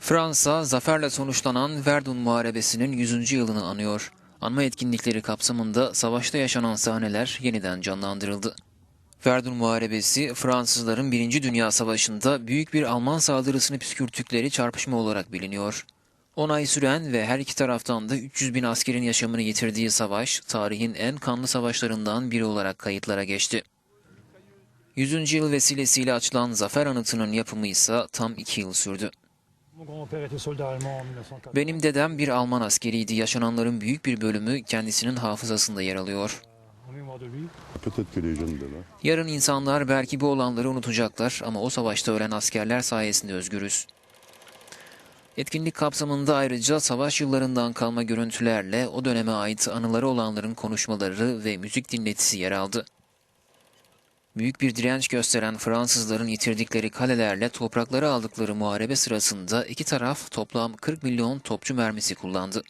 Fransa, zaferle sonuçlanan Verdun Muharebesi'nin 100. yılını anıyor. Anma etkinlikleri kapsamında savaşta yaşanan sahneler yeniden canlandırıldı. Verdun Muharebesi, Fransızların 1. Dünya Savaşı'nda büyük bir Alman saldırısını püskürttükleri çarpışma olarak biliniyor. 10 ay süren ve her iki taraftan da 300 bin askerin yaşamını yitirdiği savaş, tarihin en kanlı savaşlarından biri olarak kayıtlara geçti. 100. yıl vesilesiyle açılan zafer anıtının yapımı ise tam 2 yıl sürdü. Mon grand-père était soldat allemand en 1904. Benim dedem bir Alman askeriydi. Yaşananların büyük bir bölümü kendisinin hafızasında yer alıyor. Yarın insanlar belki bu olanları unutacaklar ama o savaşta ölen askerler sayesinde özgürüz. Etkinlik kapsamında ayrıca savaş yıllarından kalma görüntülerle o döneme ait anıları olanların konuşmaları ve müzik dinletisi yer aldı. Büyük bir direnç gösteren Fransızların yitirdikleri kalelerle toprakları aldıkları muharebe sırasında iki taraf toplam 40 milyon topçu mermisi kullandı.